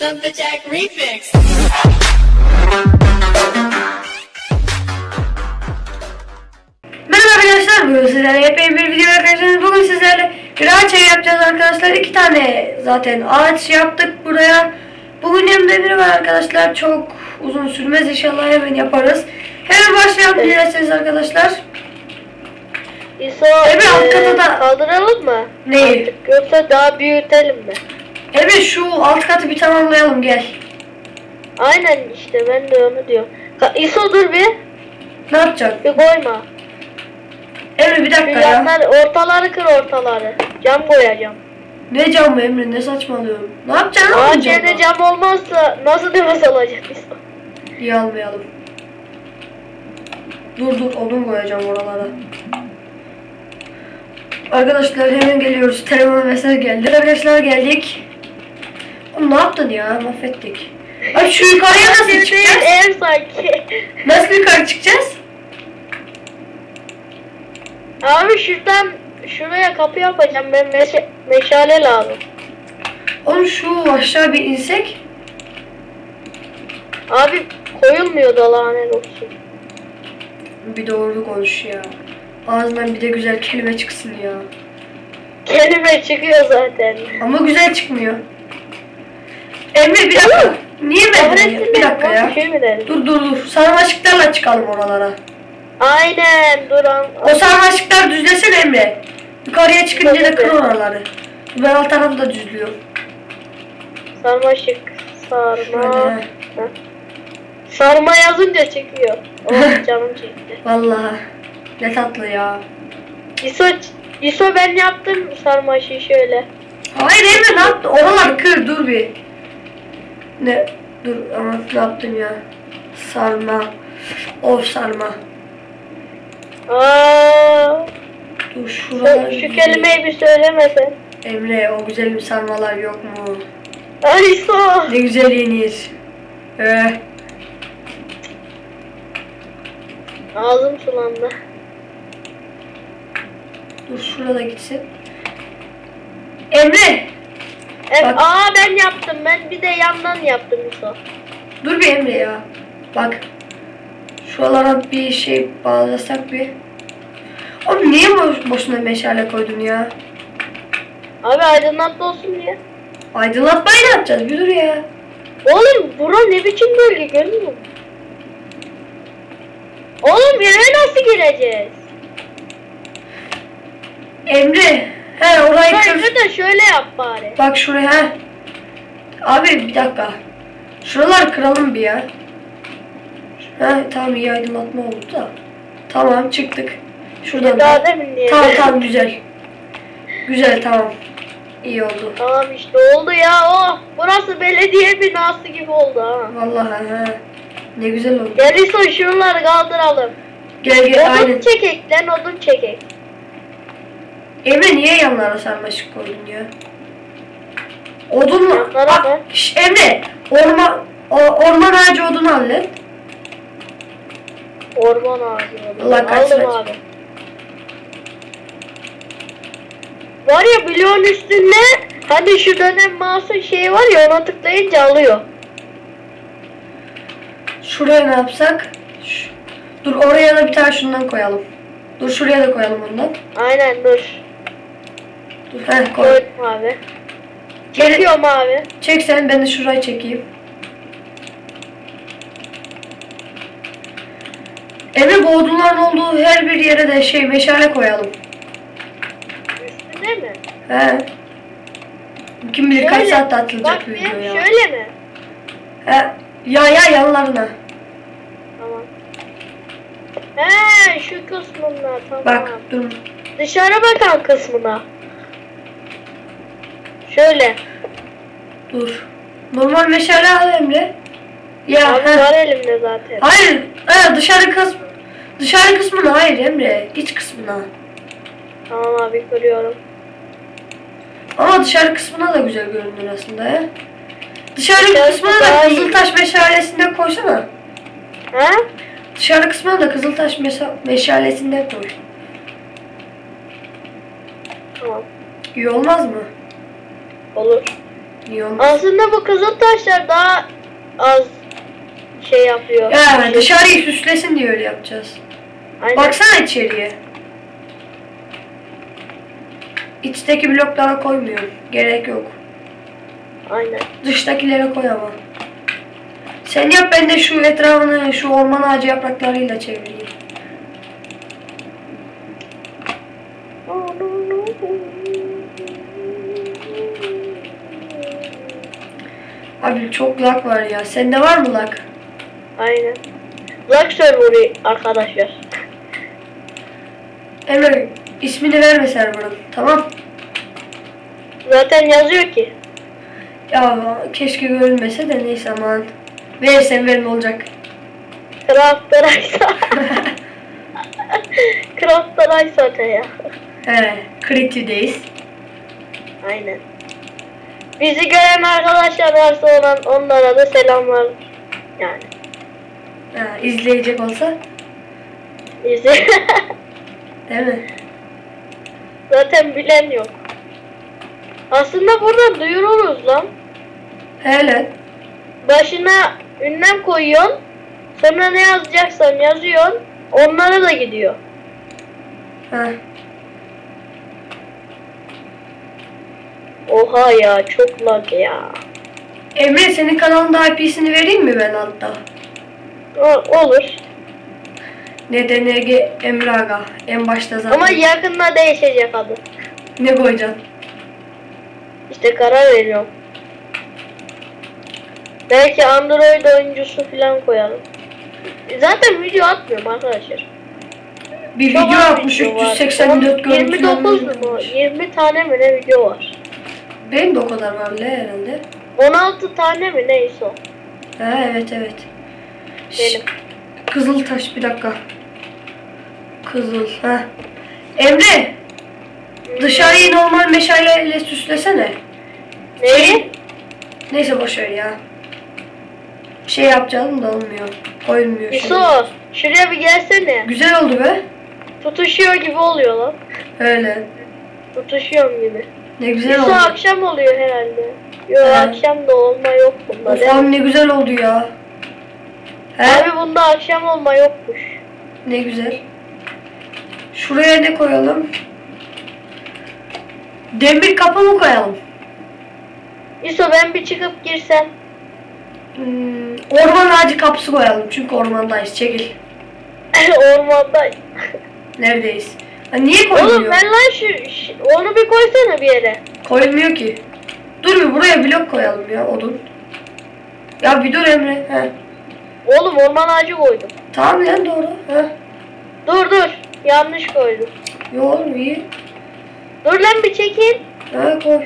Lumberjack Remix. Merhaba arkadaşlar, bugün sizlerle yepyeni bir video arkadaşlar. Bugün sizlerle bir ağaç evi yapacağız arkadaşlar. İki tane zaten ağaç yaptık buraya. Bugün yanımda biri var arkadaşlar. Çok uzun sürmez inşallah hemen yaparız. Hemen başlayalım Evet. dilerseniz arkadaşlar. İso Evet, alt kata da- kaldıralım mı? Neyi? Artık yoksa daha büyütelim mi? Evet şu alt katı bir tamamlayalım gel. Aynen işte ben de onu diyorum. Ka- İso dur bir. Ne yapacak? Bir koyma. Emre bir dakika ya. yanlar ortaları kır ortaları. Cam koyacağım. Ne camı Emre ne saçmalıyorsun? Ne yapacaksın evde camı? cam olmazsa nasıl nefes alacak İso? İyi almayalım. Dur dur odun koyacağım oralara. Arkadaşlar hemen geliyoruz. Telefon mesaj geldi. Arkadaşlar geldik. Oğlum ne yaptın ya? Mahvettik. Ay şu yukarıya nasıl çıkacağız? Ev sanki. Nasıl yukarı çıkacağız? Abi şuradan şuraya kapı yapacağım. Ben meşe- meşale lazım. Oğlum şu aşağı bir insek. Abi koyulmuyor da lanet olsun. Bir doğru konuş ya. Ağzından bir de güzel kelime çıksın ya. Kelime çıkıyor zaten. Ama güzel çıkmıyor. Emre bir dakika. Niye ben Öğrettin Bir dakika ya. Bir şey mi dedin? Dur dur dur. Sarmaşıklarla çıkalım oralara. Aynen duran. O sarmaşıklar düzlesin Emre. Yukarıya çıkınca da kır oraları. Ben alt tarafı da düzlüyorum. Sarmaşık. Sarma. Şöyle. Sarma yazınca çıkıyor. Oh canım çekti. Vallahi. Ne tatlı ya. İso, İso ben yaptım sarmaşığı şöyle. Hayır Emre ne yaptın? Oraları kır dur bir. Ne? Dur ama ne yaptım ya? Sarma. Of sarma. Aa, Dur şu, şuraları. şu kelimeyi bir söylemesen. Emre o güzel bir sarmalar yok mu? Ay. Ne güzel yenir. Ee, Ağzım sulandı. dur şurada gitsin. Emre! Evet, Bak. aa ben yaptım. Ben bir de yandan yaptım İso. Dur bir Emre ya. Bak. Şuralara bir şey bağlasak bir. Oğlum niye boş, boşuna meşale koydun ya? Abi aydınlatma olsun diye. Aydınlatmayı ne yapacağız? Bir dur ya. Oğlum bura ne biçim bölge görüyor musun? Oğlum eve nasıl gireceğiz? Emre. He orayı kır. Bence de şöyle yap bari. Bak şuraya. he. Abi bir dakika. Şuraları kıralım bir ya. Ha tamam iyi aydınlatma oldu da. Tamam çıktık. Şuradan. da. Daha demin niye? Tamam tamam güzel. Güzel tamam. İyi oldu. Tamam işte oldu ya oh. Burası belediye binası gibi oldu ha. Vallahi ha. Ne güzel oldu. Gel İso şunları kaldıralım. Gel gel Odun aynen. çekek lan odun çekek. Emre niye yanlara sarmaşık koydun ya? Odun mu? Bak, şş, Emre orman o, orman ağacı odunu hallet. Orman ağacı odun. Allah kaç Aldım abi. Var ya bloğun üstünde hani şu dönem mouse'un şeyi var ya ona tıklayınca alıyor. Şuraya ne yapsak? Dur oraya da bir tane şundan koyalım. Dur şuraya da koyalım ondan. Aynen dur. Dur heh koy. Koydum abi. Geri- Çekiyorum abi. Çek sen ben de şurayı çekeyim. Emre bu odunların olduğu her bir yere de şey meşale koyalım. Üstünde mi? He. Kim bilir kaç Şöyle, saatte atılacak Bak bu bir video ya. şöyle mi? He. Ya ya yanlarına. Tamam. He şu kısmına tamam. Bak dur. Dışarı bakan kısmına. Şöyle. Dur. Normal meşale al Emre. Ya Abi he. var elimde zaten. Hayır. He, dışarı kısm dışarı kısmına hayır Emre. İç kısmına. Tamam abi görüyorum. Ama dışarı kısmına da güzel görünür aslında he. Dışarı Dışarı kısmına da. Kızıltaş meşalesinden koysana. Ha? Dışarı kısmına da Kızıltaş meşa- meşalesinden koy. Tamam. İyi olmaz mı? Olur. Olmaz? Aslında bu kızıl taşlar daha az şey yapıyor. Ya Şey- dışarıyı süslesin diye öyle yapacağız. Aynen. Baksana içeriye. İçteki bloklara koymuyorum. Gerek yok. Aynen. Dıştakilere koy ama. Sen yap ben de şu etrafını şu orman ağacı yapraklarıyla çevireyim. Abi çok lag var ya. Sende var mı lag? Aynen. Black server'ı arkadaşlar. Emre ismini verme server'ın. Tamam. Zaten yazıyor ki. Ya keşke görünmese de neyse aman. Verirsen verin olacak. Craft Rice. Craft Rice zaten ya. He, Creative'deyiz. Aynen. Bizi gören arkadaşlar varsa olan onlara da selamlar. Yani. Ha, izleyecek olsa Bizi değil mi? zaten bilen yok. Aslında buradan duyururuz lan. Hele. Başına ünlem koyuyorsun. Sonra ne yazacaksan yazıyorsun. Onlara da gidiyor. Ha. Oha ya çok lag ya. Emre senin kanalında IP'sini vereyim mi ben altta? O- olur. NDNG Emre Aga. En başta zaten. Ama yakında değişecek adı. Ne koyacaksın? İşte karar veriyorum. Belki Android oyuncusu falan koyalım. Zaten video atmıyorum arkadaşlar. Bir Çok video atmış video var. 384 On- 29 mu? görüntülenmiş. 20 tane mi ne video var? Benim de o kadar var le herhalde. 16 tane mi neyse o. Ha evet evet. Benim. Kızıltaş bir dakika. Kızıl. Ha. Emre dışarıyı normal meşaleyle süslesene. Neyi? Neyse boş ver ya. Şey yapacağım da olmuyor. Koyulmuyor. İso şuraya bir gelsene. Güzel oldu be. Tutuşuyor gibi oluyor lan. Öyle. Tutuşuyorum gibi. Ne güzel oldu. akşam oluyor herhalde. Yok Evet. akşam da olma yok bunda. Of değil mi? abi ne güzel oldu ya. He? Abi bunda akşam olma yokmuş. Ne güzel. Şuraya ne koyalım? Demir kapı mı koyalım? İso ben bir çıkıp girsem. Hmm, orman ağacı kapısı koyalım çünkü ormandayız. Çekil. Ormanda. Neredeyiz? Niye Oğlum koyulmuyor? ben lan şu, şu- onu bir koysana bir yere. Koyulmuyor ki. Dur bir buraya blok koyalım ya odun. Ya bir dur Emre. He. Oğlum orman ağacı koydum. Tamam lan doğru. He. Dur dur. Yanlış koydum. Yo oğlum iyi. Dur lan bir çekil. Ha koy.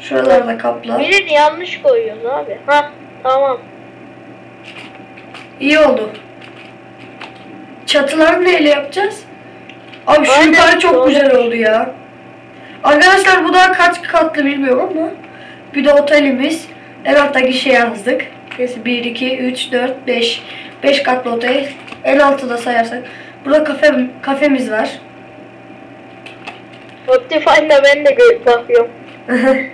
Şuralarda kapla. Birini yanlış koyuyoruz abi. Ha tamam. İyi oldu. Çatıları neyle yapacağız? Abi şu Aynen, yukarı çok doğru. güzel oldu ya. Arkadaşlar bu da kaç katlı bilmiyorum ama bir de otelimiz. En alttaki şey yazdık. Neyse 1, 2, 3, 4, 5. 5 katlı otel. En altıda sayarsak. Burada kafe, kafemiz var. Optifine'da ben de gö- bakıyorum.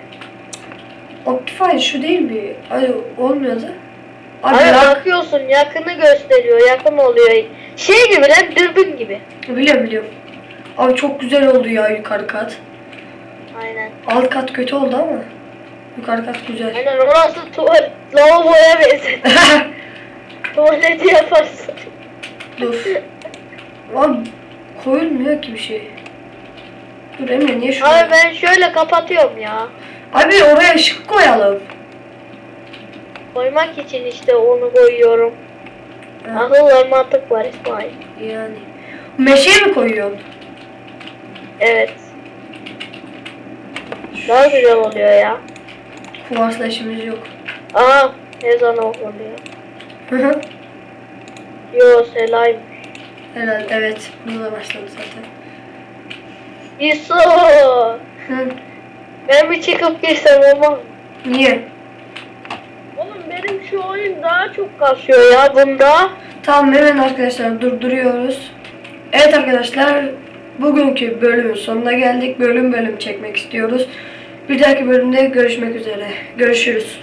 Optifine şu değil mi? Ay olmuyordu. Abi, Abi lag- bakıyorsun yakını gösteriyor. Yakın oluyor. Şey gibi lan dürbün gibi. biliyorum biliyorum. Abi çok güzel oldu ya yukarı kat. Aynen. Alt kat kötü oldu ama yukarı kat güzel. Aynen orası tuvalet. Lavaboya benzer. Tuvaleti yaparsın. Dur. Abi koyulmuyor ki bir şey. Dur Emre niye şuraya? Abi ben şöyle kapatıyorum ya. Abi oraya ışık koyalım. Koymak için işte onu koyuyorum. Akıl var mantık var İsmail. yani. Meşe mi koyuyorsun? Evet. Daha güzel oluyor ya. Kuvarsla işimiz yok. Aha ezan okunuyor. Hı hı. Yo selayım. Herhalde evet. Burada başladı zaten. Hı. Ben bir çıkıp girsem olmaz mı? Niye? Oyun daha çok kasıyor ya bunda. Tamam hemen arkadaşlar durduruyoruz. Evet arkadaşlar bugünkü bölümün sonuna geldik. Bölüm bölüm çekmek istiyoruz. Bir dahaki bölümde görüşmek üzere. Görüşürüz.